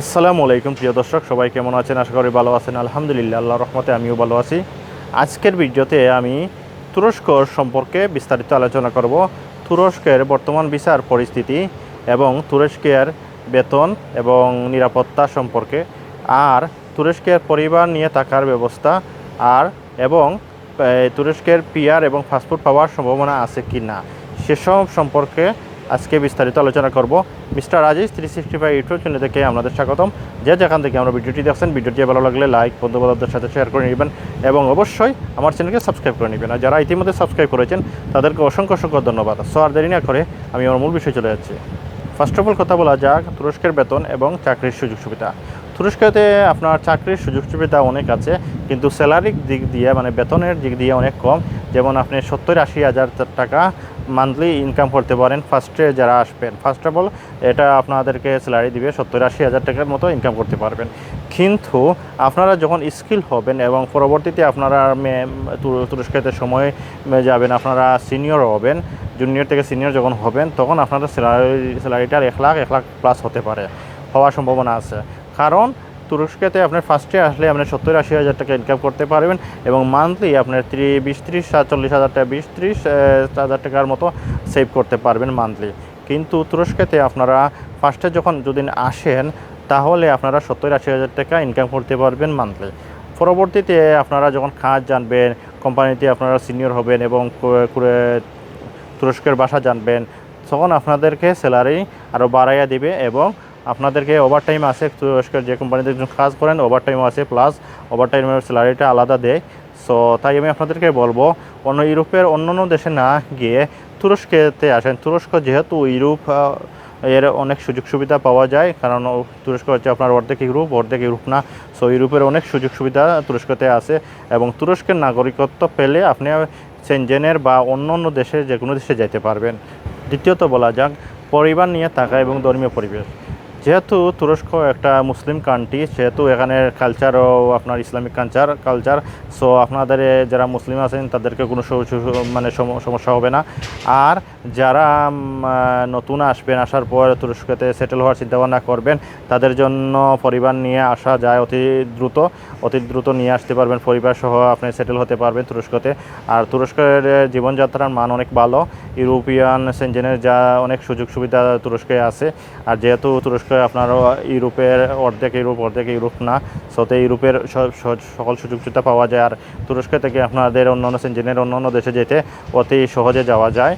আসসালামু আলাইকুম, প্রিয় দর্শক, সবাই কেমন আছেন? আশা করি ভালো আছেন। আলহামদুলিল্লাহ আল্লাহ রহমতে আমিও ভালো আছি। আজকের ভিডিওতে আমি তুরস্কর সম্পর্কে বিস্তারিত আলোচনা করব। তুরস্কের বর্তমান বিচার পরিস্থিতি এবং তুরস্কের বেতন এবং নিরাপত্তা সম্পর্কে, আর তুরস্কের পরিবার নিয়ে থাকার ব্যবস্থা, আর এবং তুরস্কের পিয়ার এবং ফাস্টফুড পাওয়ার সম্ভাবনা আছে কি না সেসব সম্পর্কে আজকে বিস্তারিত আলোচনা করব। Mister Rajesh three sixty five YouTube channel থেকে আপনাদের স্বাগতম। যে যেখান থেকে আমরা ভিডিওটি দেখছেন, ভিডিওটি ভালো লাগলে লাইক বন্ধু বান্ধবদের সাথে শেয়ার করে নেবেন এবং অবশ্যই আমার চ্যানেলকে সাবস্ক্রাইব করে নেবেন। আর যারা ইতিমধ্যে সাবস্ক্রাইব করেছেন, তাদেরকে অসংখ্য অসংখ্য ধন্যবাদ। সো আর দেরি না করে আমি আমার মূল বিষয়ে চলে যাচ্ছি। ফার্স্ট অফ অল কথা বলা যাক তুরস্কের বেতন এবং চাকরির সুযোগ সুবিধা। তুরস্কতে আপনার চাকরির সুযোগ সুবিধা অনেক আছে, কিন্তু স্যালারির দিক দিয়ে মানে বেতনের দিক দিয়ে অনেক কম। যেমন আপনি সত্তর আশি হাজার টাকা মান্থলি ইনকাম করতে পারেন ফার্স্টে যারা আসবেন। ফার্স্ট অফ অল এটা আপনাদেরকে স্যালারি দিবে সত্তর আশি হাজার টাকার মতো ইনকাম করতে পারবেন। কিন্তু আপনারা যখন স্কিল হবেন এবং পরবর্তীতে আপনারা তুরস্কতে সময় যাবেন, আপনারা সিনিয়র হবেন জুনিয়র থেকে সিনিয়র যখন হবেন, তখন আপনাদের স্যালারি স্যালারিটার এক লাখ এক লাখ প্লাস হতে পারে, হওয়ার সম্ভাবনা আছে। কারণ তুরস্কেতে আপনার ফার্স্টে আসলে আপনি সত্তর আশি হাজার টাকা ইনকাম করতে পারবেন এবং মান্থলি আপনার ত্রি, বিশ, ত্রিশ চল্লিশ হাজার টাকা, বিশ, ত্রিশ হাজার টাকার মতো সেভ করতে পারবেন মান্থলি কিন্তু তুরস্কেতে আপনারা ফার্স্টে যখন যদি আসেন, তাহলে আপনারা সত্তর আশি হাজার টাকা ইনকাম করতে পারবেন মান্থলি পরবর্তীতে আপনারা যখন কাজ জানবেন, কোম্পানিতে আপনারা সিনিয়র হবেন এবং করে- করে, তুরস্কের বাসা জানবেন, তখন আপনাদেরকে স্যালারি আরও বাড়াইয়া দিবে এবং আপনাদেরকে ওভারটাইম আছে, তুরস্কের যে কোম্পানিতে কাজ করেন ওভারটাইম আছে প্লাস ওভারটাইমের স্যালারিটা আলাদা দেয়। সো তাই আমি আপনাদেরকে বলব অন্য ইউরোপের অন্য অন্য দেশে না গিয়ে তুরস্কেতে আসেন। তুরস্ক যেহেতু ইউরোপ এর অনেক সুযোগ সুবিধা পাওয়া যায়, কারণ তুরস্ক হচ্ছে আপনার অর্ধেক ইউরোপ অর্ধেক ইউরোপ না। সো ইউরোপের অনেক সুযোগ সুবিধা তুরস্কতে আছে এবং তুরস্কের নাগরিকত্ব পেলে আপনি সেনজেনের বা অন্য অন্য দেশে যে কোনো দেশে যেতে পারবেন। দ্বিতীয়ত বলা যাক, পরিবার নিয়ে থাকা এবং ধর্মীয় পরিবেশ। যেহেতু তুরস্ক একটা মুসলিম কান্ট্রি সেহেতু এখানে কালচারও আপনার ইসলামিক কালচার কালচার সো আপনাদের যারা মুসলিম আছেন, তাদেরকে কোনো মানে সম- সমস্যা হবে না। আর যারা নতুন আসবেন, আসার পর তুরস্কতে সেটেল হওয়ার চিন্তাভাবনা করবেন, তাদের জন্য পরিবার নিয়ে আসা যায় অতি দ্রুত অতি দ্রুত নিয়ে আসতে পারবেন। পরিবার সহ আপনি সেটেল হতে পারবেন তুরস্কতে। আর তুরস্কের জীবনযাত্রার মান অনেক ভালো। ইউরোপিয়ান সেনজেনের যা অনেক সুযোগ সুবিধা তুরস্কে আছে। আর যেহেতু তুরস্ক আপনার ইউরোপের অর্ধেক ইউরোপ অর্ধেক ইউরোপ না, সতে ইউরোপের সকল সুযোগ সুবিধা পাওয়া যায়। আর তুরস্ক থেকে আপনাদের অন্য অন্য সেনজেনের অন্য অন্য দেশে যেতে অতি সহজে যাওয়া যায়।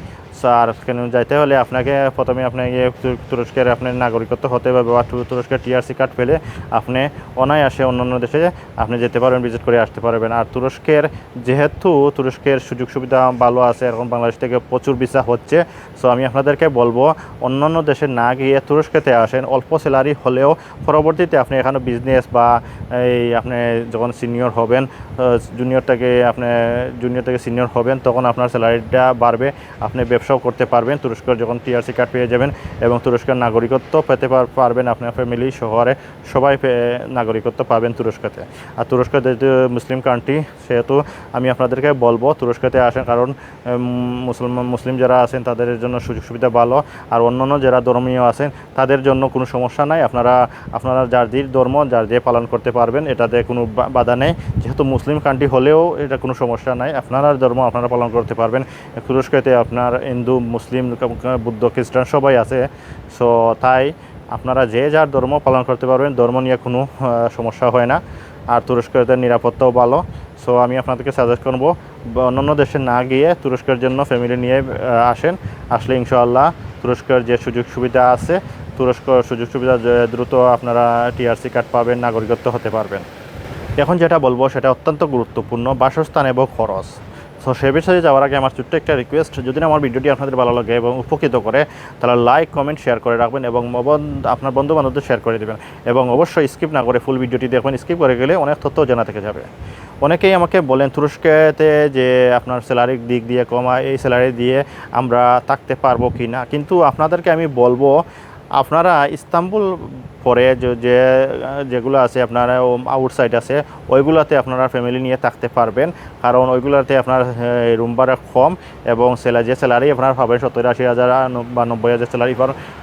আর যাইতে হলে আপনাকে প্রথমে আপনাকে তুরস্কের আপনার নাগরিকত্ব হতে হবে বা তুরস্কের টিআরসি কার্ড পেলে আপনি অনায়াসে অন্য অন্য দেশে আপনি যেতে পারবেন, ভিজিট করে আসতে পারবেন। আর তুরস্কের, যেহেতু তুরস্কের সুযোগ সুবিধা ভালো আছে, এখন বাংলাদেশ থেকে প্রচুর ভিসা হচ্ছে সো আমি আপনাদেরকে বলব অন্য অন্য দেশে না গিয়ে তুরস্কেতে আসেন, অল্প স্যালারি হলেও পরবর্তীতে আপনি এখানে বিজনেস বা এই আপনি যখন সিনিয়র হবেন জুনিয়র থেকে আপনি জুনিয়র থেকে সিনিয়র হবেন, তখন আপনার স্যালারিটা বাড়বে। আপনি ব্যবসাও করতে পারবেন, তুরস্কের যখন টিআরসি কার্ড পেয়ে যাবেন এবং তুরস্কের নাগরিকত্ব পেতে পার- পারবেন আপনার ফ্যামিলি শহরে। সবাই নাগরিকত্ব পাবেন তুরস্কতে। আর তুরস্ক যেহেতু মুসলিম কান্ট্রি সেহেতু আমি আপনাদেরকে বলব, তুরস্কতে আসেন কারণ মুসলমান মুসলিম যারা আছেন, তাদের জন্য সুযোগ সুবিধা ভালো। আর অন্যান্য যারা ধর্মীয় আছেন, তাদের জন্য কোনো সমস্যা নাই। আপনারা আপনারা যার যে ধর্ম, যার যে পালন করতে পারবেন, এটাতে কোনো বাধা নেই। যেহেতু মুসলিম কান্ট্রি হলেও এটা কোনো সমস্যা নাই। আপনারা ধর্ম আপনারা পালন করতে পারবেন। তুরস্কতে আপনার হিন্দু, মুসলিম বুদ্ধ, খ্রিস্টান সবাই আছে। সো তাই আপনারা যে যার ধর্ম পালন করতে পারবেন, ধর্ম নিয়ে কোনো সমস্যা হয় না। আর তুরস্কতে নিরাপত্তাও ভালো। সো আমি আপনাদেরকে সাজেস্ট করব অন্যান্য দেশে না গিয়ে তুরস্কের জন্য ফ্যামিলি নিয়ে আসেন। আসলে ইনশাআল্লাহ তুরস্কের যে সুযোগ সুবিধা আছে, তুরস্ক সুযোগ সুবিধা দ্রুত আপনারা টিআরসি কার্ড পাবেন, নাগরিকত্ব হতে পারবেন। এখন যেটা বলব, সেটা অত্যন্ত গুরুত্বপূর্ণ, বাসস্থান এবং খরচ। সো সে বিষয়ে যাওয়ার আগে আমার ছোট্ট একটা রিকোয়েস্ট যদি আমার ভিডিওটি আপনাদের ভালো লাগে এবং উপকৃত করে, তাহলে লাইক কমেন্ট শেয়ার করে রাখবেন এবং আপনার বন্ধু বান্ধবদের শেয়ার করে দেবেন। এবং অবশ্যই স্কিপ না করে ফুল ভিডিওটি দেখবেন। স্কিপ করে গেলে অনেক তথ্য জানা থেকে যাবে। অনেকেই আমাকে বলেন, তুরস্কেতে যে আপনার স্যালারির দিক দিয়ে কমা এই স্যালারি দিয়ে আমরা থাকতে পারব কি না? কিন্তু আপনাদেরকে আমি বলব আপনারা ইস্তাম্বুল পরে যে- যেগুলো আছে আপনারা আউটসাইড আছে, ওইগুলোতে আপনারা ফ্যামিলি নিয়ে থাকতে পারবেন। কারণ ওইগুলোতে আপনার রুম ভাড়া কম এবং স্যালারি যে স্যালারি আপনার পাবেন সত্তর আশি হাজার বা নব্বই হাজার স্যালারি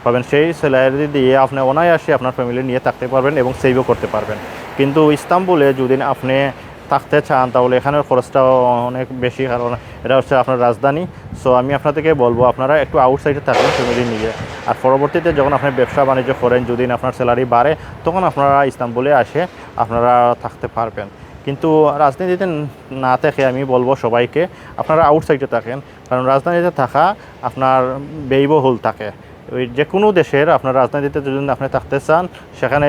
পাবেন, সেই স্যালারি দিয়ে আপনি অনায়াসে আপনার ফ্যামিলি নিয়ে থাকতে পারবেন এবং সেভও করতে পারবেন। কিন্তু ইস্তাম্বুলে যদি আপনি থাকতে চান, তাহলে এখানের খরচটাও অনেক বেশি, কারণ এটা হচ্ছে আপনার রাজধানী। সো আমি আপনাদেরকে বলব, আপনারা একটু আউটসাইডে থাকবেন ফ্যামিলি নিয়ে। আর পরবর্তীতে যখন আপনি ব্যবসা বাণিজ্য করেন, যদি আপনার স্যালারি বাড়ে, তখন আপনারা ইস্তাম্বুলে আসে আপনারা থাকতে পারবেন। কিন্তু রাজনীতিতে না থেকে আমি বলব সবাইকে, আপনারা আউটসাইডে থাকেন, কারণ রাজধানীতে থাকা আপনার ব্যয়বহুল থাকে। ওই যে কোনো দেশের আপনার রাজনীতিতে যদি আপনি থাকতে চান, সেখানে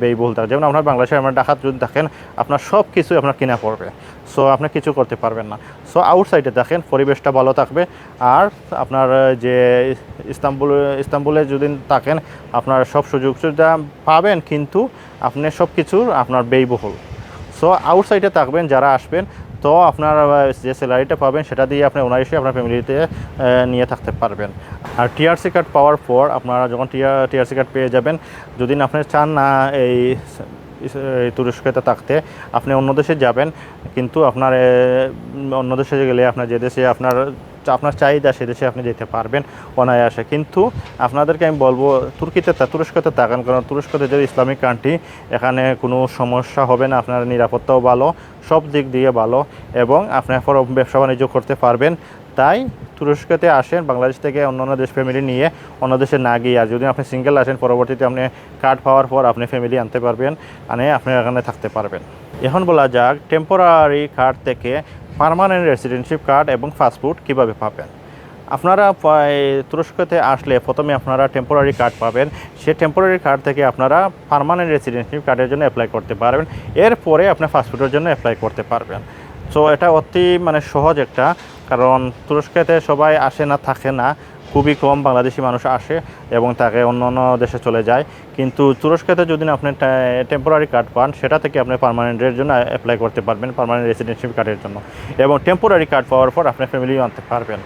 ব্যয়বহুল থাকে। যেমন আপনার বাংলাদেশে আপনার ডাকাত যদি থাকেন, আপনার সব কিছুই আপনার কিনা পড়বে। সো আপনি কিছু করতে পারবেন না। সো আউটসাইডে থাকেন, পরিবেশটা ভালো থাকবে। আর আপনার যে ইস্তাম্বুল, ইস্তাম্বুলে যদি থাকেন, আপনার সব সুযোগ সুবিধা পাবেন, কিন্তু আপনি সব কিছুর আপনার ব্যয়বহুল। সো আউটসাইডে থাকবেন, যারা আসবেন, তো আপনার যে স্যালারিটা পাবেন, সেটা দিয়ে আপনি অনায়াসে আপনার ফ্যামিলিতে নিয়ে থাকতে পারবেন। আর টিআরসি কার্ড পাওয়ার পর আপনারা যখন টিআর টিআরসি কার্ড পেয়ে যাবেন, যদি না আপনি চান না এই তুরস্কতে থাকতে, আপনি অন্য দেশে যাবেন, কিন্তু আপনার অন্য দেশে গেলে আপনার যে দেশে আপনার আপনার চাহিদা সে দেশে আপনি যেতে পারবেন অনায়াসে। কিন্তু আপনাদেরকে আমি বলব, তুর্কিতে তুরস্কতে তাকান কারণ তুরস্কতে যে ইসলামিক কান্ট্রি এখানে কোনো সমস্যা হবে না, আপনার নিরাপত্তাও ভালো, সব দিক দিয়ে ভালো, এবং আপনি ব্যবসা বাণিজ্য করতে পারবেন। তাই তুরস্কতে আসেন, বাংলাদেশ থেকে অন্য অন্য দেশ ফ্যামিলি নিয়ে অন্য দেশে না গিয়ে, আর যদি আপনি সিঙ্গেল আসেন, পরবর্তীতে আপনি কার্ড পাওয়ার পর আপনি ফ্যামিলি আনতে পারবেন আনে আপনি এখানে থাকতে পারবেন। এখন বলা যাক টেম্পোরারি কার্ড থেকে পার্মানেন্ট রেসিডেন্সিপ কার্ড এবং ফাস্টফুড কীভাবে পাবেন। আপনারা তুরস্কতে আসলে প্রথমে আপনারা টেম্পোরারি কার্ড পাবেন। সে টেম্পোরারি কার্ড থেকে আপনারা পার্মানেন্ট রেসিডেন্সিপ কার্ডের জন্য অ্যাপ্লাই করতে পারবেন। এরপরে আপনি ফাস্টফুডের জন্য অ্যাপ্লাই করতে পারবেন। সো এটা অতি মানে সহজ একটা কারণ তুরস্কতে সবাই আসে না, থাকে না। খুবই কম বাংলাদেশি মানুষ আসে এবং তাকে অন্য অন্য দেশে চলে যায়। কিন্তু তুরস্কতে যদি আপনি টেম্পোরারি কার্ড পান, সেটা থেকে আপনি পার্মানেন্টের জন্য অ্যাপ্লাই করতে পারবেন পার্মানেন্ট রেসিডেন্সিপ কার্ডের জন্য। এবং টেম্পোরারি কার্ড পাওয়ার পর আপনি ফ্যামিলিও আনতে পারবেন।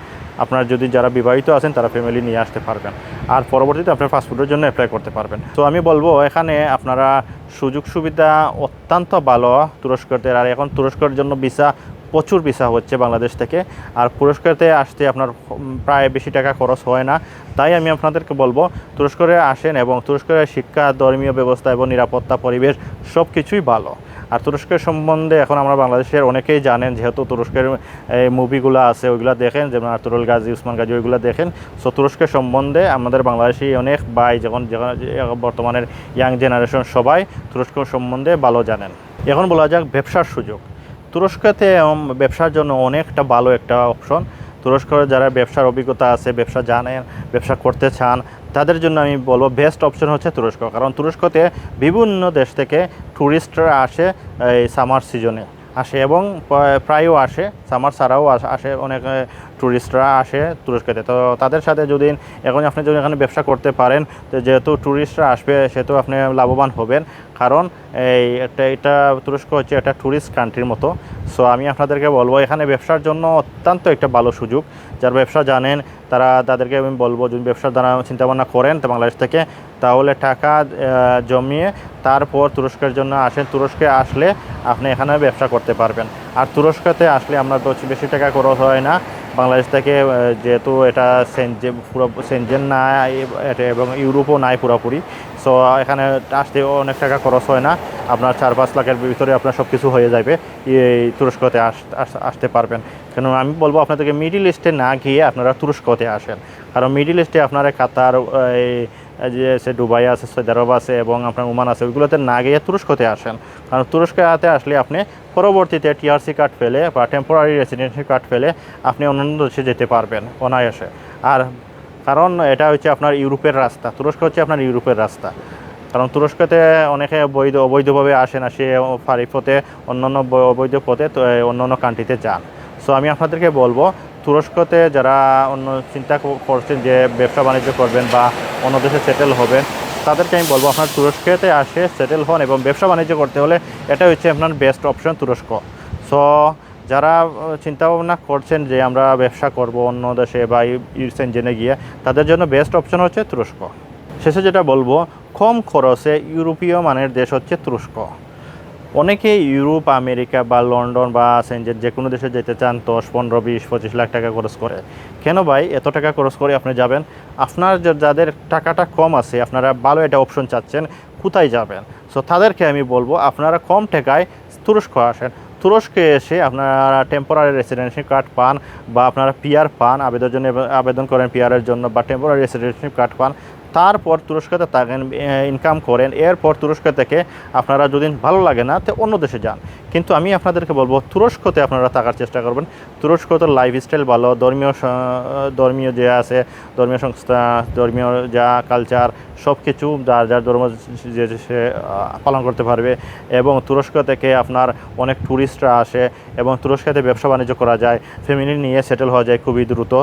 আপনার যদি যারা বিবাহিত আছেন, তারা ফ্যামিলি নিয়ে আসতে পারবেন। আর পরবর্তীতে আপনার পাসপোর্টের জন্য অ্যাপ্লাই করতে পারবেন। তো আমি বলব, এখানে আপনারা সুযোগ সুবিধা অত্যন্ত ভালো তুরস্কতে আর এখন তুরস্কের জন্য ভিসা প্রচুর ভিসা হচ্ছে বাংলাদেশ থেকে। আর পুরস্কারতে আসতে আপনার প্রায় বেশি টাকা খরচ হয় না। তাই আমি আপনাদেরকে বলব, তুরস্করে আসেন এবং তুরস্করের শিক্ষা, ধর্মীয় ব্যবস্থা এবং নিরাপত্তা, পরিবেশ সব কিছুই ভালো। আর তুরস্কের সম্বন্ধে এখন আমরা বাংলাদেশের অনেকেই জানেন, যেহেতু তুরস্কের এই মুভিগুলো আছে, ওইগুলো দেখেন, যেমন আতুরুল গাজী, উসমান গাজী, ওইগুলো দেখেন। সো তুরস্কের সম্বন্ধে আমাদের বাংলাদেশি অনেক ভাই যখন যখন বর্তমানের ইয়াং জেনারেশন সবাই তুরস্ক সম্বন্ধে ভালো জানেন। এখন বলা যাক, ব্যবসার সুযোগ। তুরস্কতে ব্যবসার জন্য অনেকটা ভালো একটা অপশন তুরস্কের যারা ব্যবসার অভিজ্ঞতা আছে, ব্যবসা জানেন, ব্যবসা করতে চান, তাদের জন্য আমি বলব বেস্ট অপশন হচ্ছে তুরস্ক। কারণ তুরস্কতে বিভিন্ন দেশ থেকে ট্যুরিস্টরা আসে এই সামার সিজনে আসে এবং প্রায়ও আসে। সামার ছাড়াও আস- আসে অনেক ট্যুরিস্টরা আসে তুরস্কতে তো। তাদের সাথে যদি এখন আপনি যদি এখানে ব্যবসা করতে পারেন, তো যেহেতু ট্যুরিস্টরা আসবে, সেহেতু আপনি লাভবান হবেন। কারণ এই একটা, এটা তুরস্ক হচ্ছে একটা ট্যুরিস্ট কান্ট্রির মতো। সো আমি আপনাদেরকে বলব, এখানে ব্যবসার জন্য অত্যন্ত একটা ভালো সুযোগ। যার ব্যবসা জানেন, তারা তাদেরকে আমি বলব, যদি ব্যবসার দ্বারা চিন্তাভাবনা করেন বাংলাদেশ থেকে, তাহলে টাকা জমিয়ে তারপর তুরস্কের জন্য আসেন। তুরস্কে আসলে আপনি এখানে ব্যবসা করতে পারবেন। আর তুরস্কতে আসলে আমরা তো বেশি টাকা খরচ হয় না। বাংলাদেশ থেকে যেহেতু এটা সেনজে পুরো সেনজেন না এটা এবং ইউরোপও নাই পুরোপুরি। সো এখানে আসতে অনেক টাকা খরচ হয় না। আপনার চার পাঁচ লাখের ভিতরে আপনার সব কিছু হয়ে যাবে। এই তুরস্কতে আস- আস- আসতে পারবেন। কেন, আমি বলব আপনাদেরকে মিডিল ইস্টে না গিয়ে আপনারা তুরস্কতে আসেন। কারণ মিডিল ইস্টে আপনারা কাতার, এই যে সে দুবাই আছে, সৌদি আরব আছে এবং আপনার ওমান আছে, ওইগুলোতে না গিয়ে তুরস্কতে আসেন। কারণ তুরস্কতে আসলে আপনি পরবর্তীতে টিআরসি কার্ড পেলে বা টেম্পোরারি রেসিডেন্সি কার্ড পেলে আপনি অন্যান্য দেশে যেতে পারবেন অনায়াসে। আর কারণ এটা হচ্ছে আপনার ইউরোপের রাস্তা, তুরস্ক হচ্ছে আপনার ইউরোপের রাস্তা। কারণ তুরস্কতে অনেকে বৈধ, অবৈধভাবে আসে না, সে ফারি পথে অন্যান্য অবৈধ পথে অন্য অন্য কান্ট্রিতে যান। সো আমি আপনাদেরকে বলব তুরস্কতে যারা অন্য চিন্তা করছেন যে ব্যবসা বাণিজ্য করবেন বা অন্য দেশে সেটেল হবেন, তাদেরকে আমি বলব আপনার তুরস্কতে আসে সেটেল হন এবং ব্যবসা বাণিজ্য করতে হলে এটা হচ্ছে আপনার বেস্ট অপশন তুরস্ক। সো যারা চিন্তা ভাবনা করছেন যে আমরা ব্যবসা করব অন্য দেশে বা ইউসেন জেনে গিয়ে, তাদের জন্য বেস্ট অপশন হচ্ছে তুরস্ক। শেষে যেটা বলব, কম খরচে ইউরোপীয় মানের দেশ হচ্ছে তুরস্ক। অনেকে ইউরোপ, আমেরিকা বা লন্ডন বা সেঞ্জের যে কোনো দেশে যেতে চান, দশ, পনেরো, বিশ, পঁচিশ লাখ টাকা খরচ করে। কেন ভাই? এত টাকা খরচ করে আপনি যাবেন? আপনার যাদের টাকাটা কম আছে, আপনারা ভালো একটা অপশন চাচ্ছেন, কোথায় যাবেন? সো তাদেরকে আমি বলব, আপনারা কম টাকায় তুরস্ক আসেন। তুরস্কে এসে আপনারা টেম্পোরারি রেসিডেন্সি কার্ড পান বা আপনারা পিয়ার পান, আবেদনের জন্য আবেদন করেন পিয়ারের জন্য, বা টেম্পোরারি রেসিডেন্সি কার্ড পান। তারপর তুরস্কতে থাকেন ইনকাম করেন। এরপর তুরস্ক থেকে আপনারা যদি ভালো লাগে না, তো অন্য দেশে যান। কিন্তু আমি আপনাদেরকে বলব, তুরস্কতে আপনারা থাকার চেষ্টা করবেন। তুরস্ক তো লাইফস্টাইল ভালো, ধর্মীয় ধর্মীয় যে আছে, ধর্মীয় সংস্থা, ধর্মীয় যা কালচার সব কিছু যার যার ধর্ম যে সে পালন করতে পারবে। এবং তুরস্ক থেকে আপনার অনেক ট্যুরিস্টরা আসে, এবং তুরস্কতে ব্যবসা বাণিজ্য করা যায়। ফ্যামিলি নিয়ে সেটেল হওয়া যায় খুবই দ্রুত।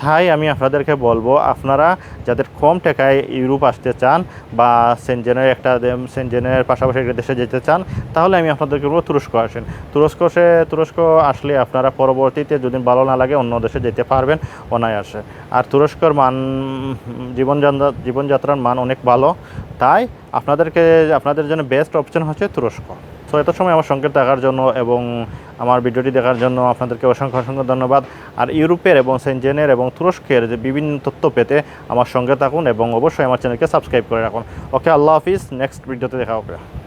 তাই আমি আপনাদেরকে বলব, আপনারা যাদের কম টাকায় ইউরোপ আসতে চান বা সেনজেনের একটা সেনজেনের পাশাপাশি একটা দেশে যেতে চান, তাহলে আমি আপনাদেরকে বলব তুরস্ক আসেন। তুরস্ক সে তুরস্ক আসলে আপনারা পরবর্তীতে যদি ভালো না লাগে অন্য দেশে যেতে পারবেন, অনায়াসে। আর তুরস্কর মান জীবনযাত্রা জীবনযাত্রার মান অনেক ভালো, তাই আপনাদেরকে, আপনাদের জন্য বেস্ট অপশন হচ্ছে তুরস্ক। তো এত সময় আমার সঙ্গে থাকার জন্য এবং আমার ভিডিওটি দেখার জন্য আপনাদেরকে অসংখ্য অসংখ্য ধন্যবাদ। আর ইউরোপের এবং সেনজেনের এবং তুরস্কের যে বিভিন্ন তথ্য পেতে আমার সঙ্গে থাকুন এবং অবশ্যই আমার চ্যানেলকে সাবস্ক্রাইব করে রাখুন। ওকে, আল্লাহ হাফিজ। নেক্সট ভিডিওতে দেখা হবে।